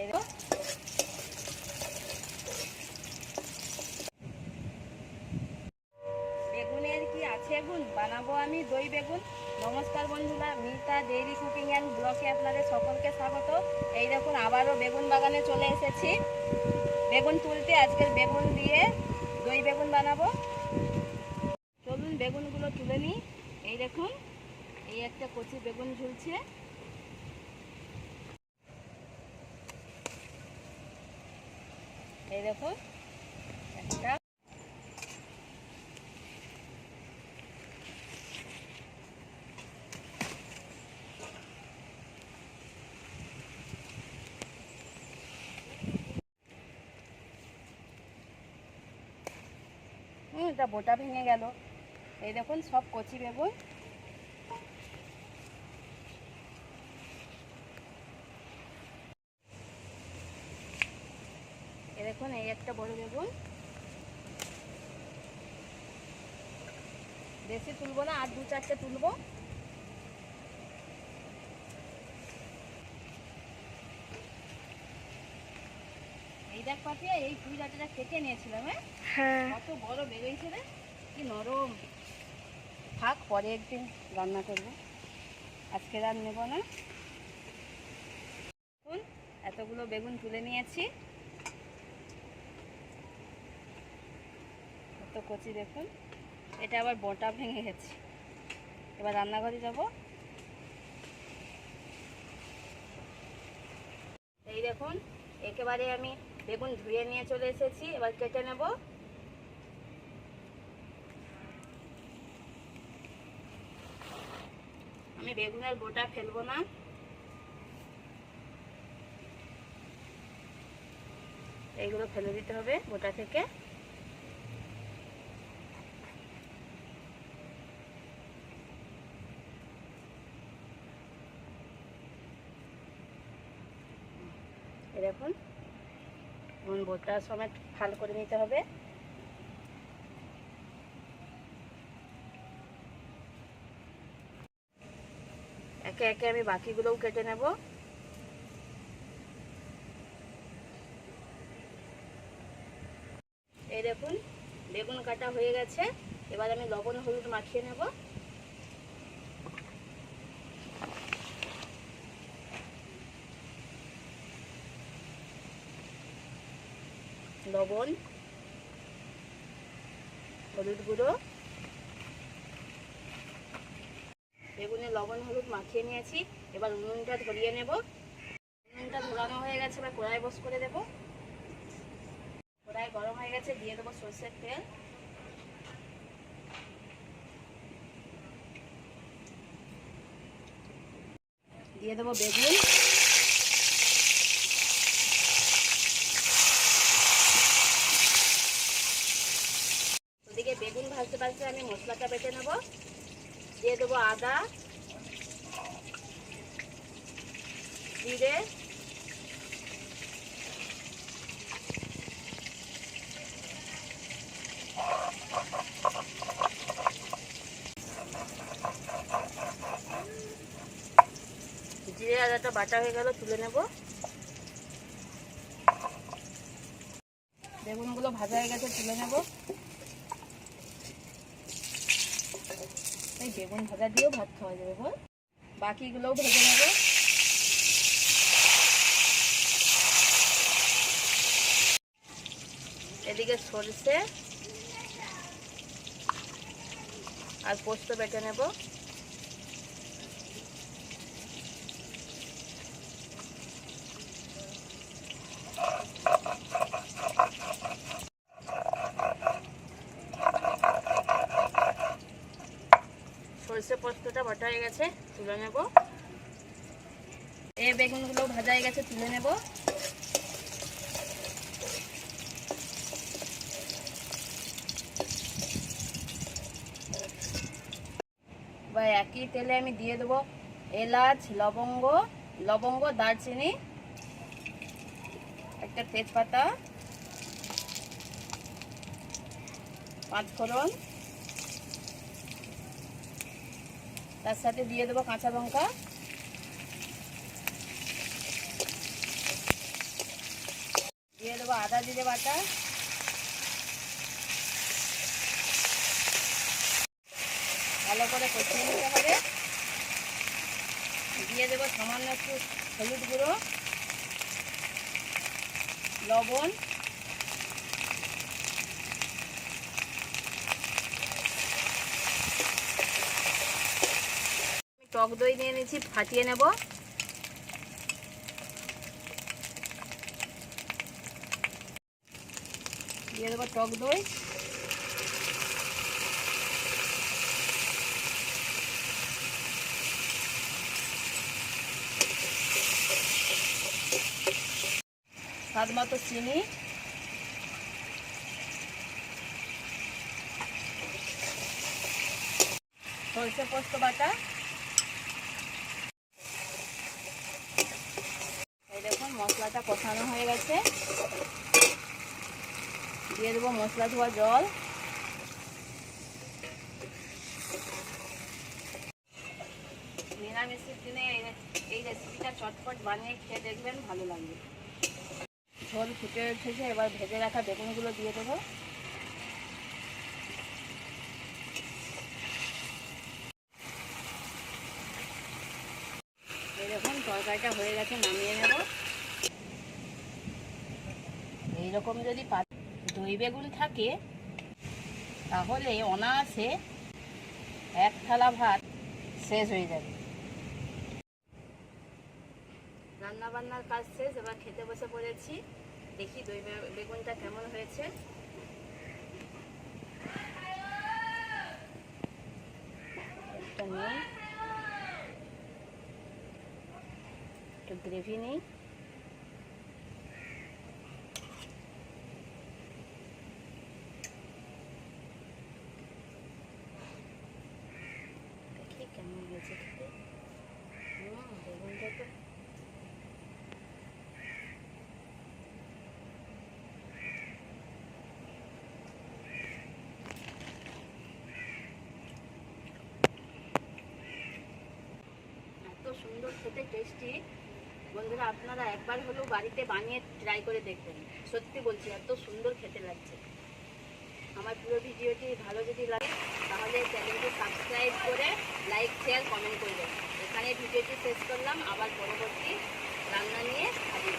এই বেগুনের কি আছে গুণ? বানাবো আমি দই বেগুন। নমস্কার বন্ধুরা, মিতা ডেইরি কুকিং অ্যান্ড ব্লকে আপনাদের সকলকে স্বাগত। এই দেখুন, আবারও বেগুন বাগানে চলে এসেছি। বেগুন তুলতে আজকের বেগুন দিয়ে দই বেগুন বানাবো। চলুন বেগুনগুলো তুলে নিই। এই দেখুন, এই একটা কচি বেগুন ঝুলছে। এই দেখুন একটা। হুম বোটা ভেঙে গেল। এই দেখুন সব কচি বেগুন। দেখুন এই একটা বড় বেগুন। বেশি তুলবো না আর দু চারটে তুলবো। এই দেখ পাঠিয়ে এই পুঁই ডাঁটাটা কেটে নিয়েছিলাম হ্যাঁ? হ্যাঁ। কত বড় বেরোইছে রে কি নরম। থাক পরে একদিন রান্না করব। আজকে রান নেব না। এতগুলো বেগুন তুলে নিয়েছি। এত কচি দেখুন। এটা আবার বটা ভেঙে গেছে। এবার রান্নাঘরে যাব। এই দেখুন, একেবারে আমি বেগুন ধুয়ে নিয়ে চলে এসেছি। এবার কেটে নেব। আমি বেগুনের গোটা ফেলব না। এইগুলো ফেলে দিতে হবে গোটা থেকে। দেখুন, নুন বোটা সমেত ফাল করে নিতে হবে। একে একে আমি বাকিগুলোও কেটে নেব। এই দেখুন, বেগুন কাটা হয়ে গেছে। এবার আমি লবণ হলুদ মাখিয়ে নেব। লবণ, হলুদ গুঁড়ো, বেগুনে লবণ, হলুদ মাখিয়ে নিয়েছি। এবার উনুনটা ধরিয়ে নেব। উনুনটা ধরানো হয়ে গেছে, এবার কড়াই বস করে দেব। কড়াই গরম হয়ে গেছে, দিয়ে দেবো সর্ষের তেল। দিয়ে দেবো বেগুন। আমি মশলাটা বেটে নেব। দিয়ে দেবো আদা, জিরে জিরে আদাটা বাটা হয়ে গেল, তুলে নেব। বেগুনগুলো ভাজা হয়ে গেছে, তুলে নেব। এই বেগুন ভাজা দিয়েও ভাত খাওয়া যাবে বল। বাকিগুলোও ভেজে নেব। এদিকে সরষে আর পোস্ত বেটে নেব। সরষে পোস্তটা বাটা হয়ে গেছে, তুলে নেব। এই বেগুনগুলো ভাজা হয়ে গেছে, তুলে নেব। বা একই তেলে আমি দিয়ে দেবো এলাচ, লবঙ্গ লবঙ্গ, দারচিনি, একটা তেজপাতা, পাঁচফোড়ন। তার সাথে দিয়ে দেবো কাঁচা লঙ্কা। দিয়ে দেবো আদা জিরে বাটা। ভালো করে কষিয়ে নিতে হবে। দিয়ে দেবো সামান্য একটু হলুদ গুঁড়ো, লবণ। টক দই নিয়ে নিয়েছি, ফাটিয়ে নেব। দিয়ে দেবো টক দই। স্বাদ মতো চিনি। সরষে পোস্ত বাটা এই দেখুন মশলাটা কষানো হয়ে গেছে। দিয়ে দেবো মশলা ধোয়া জল। দিনে এই রেসিপিটা চটপট বানিয়ে খেয়ে দেখবেন ভালো লাগবে। ঝোল ফুটে উঠেছে, এবার ভেজে রাখা বেগুনগুলো দিয়ে দেবো এই দেখুন তরকারিটা হয়ে গেছে নামিয়ে নেব এইরকম যদি দই বেগুন থাকে, তাহলে অনায়াসে এক থালা ভাত শেষ হয়ে যাবে। রান্না বান্নার কাজ শেষ, এবার খেতে বসে পড়েছি। দেখি দই বেগুনটা কেমন হয়েছে। একটু গ্রেভি নিই দেখি কেমন হয়েছে খেতে হুম বেগুনটা তো এত খেতে টেস্টি বন্ধুরা, আপনারা একবার হলেও বাড়িতে বানিয়ে ট্রাই করে দেখবেন। সত্যি বলছি, এত সুন্দর খেতে লাগছে। আমার পুরো ভিডিওটি ভালো যদি লাগে, তাহলে চ্যানেলটি সাবস্ক্রাইব করে লাইক শেয়ার কমেন্ট করবেন এখানে ভিডিওটি শেষ করলাম। আবার পরবর্তী রান্না নিয়ে হাজির।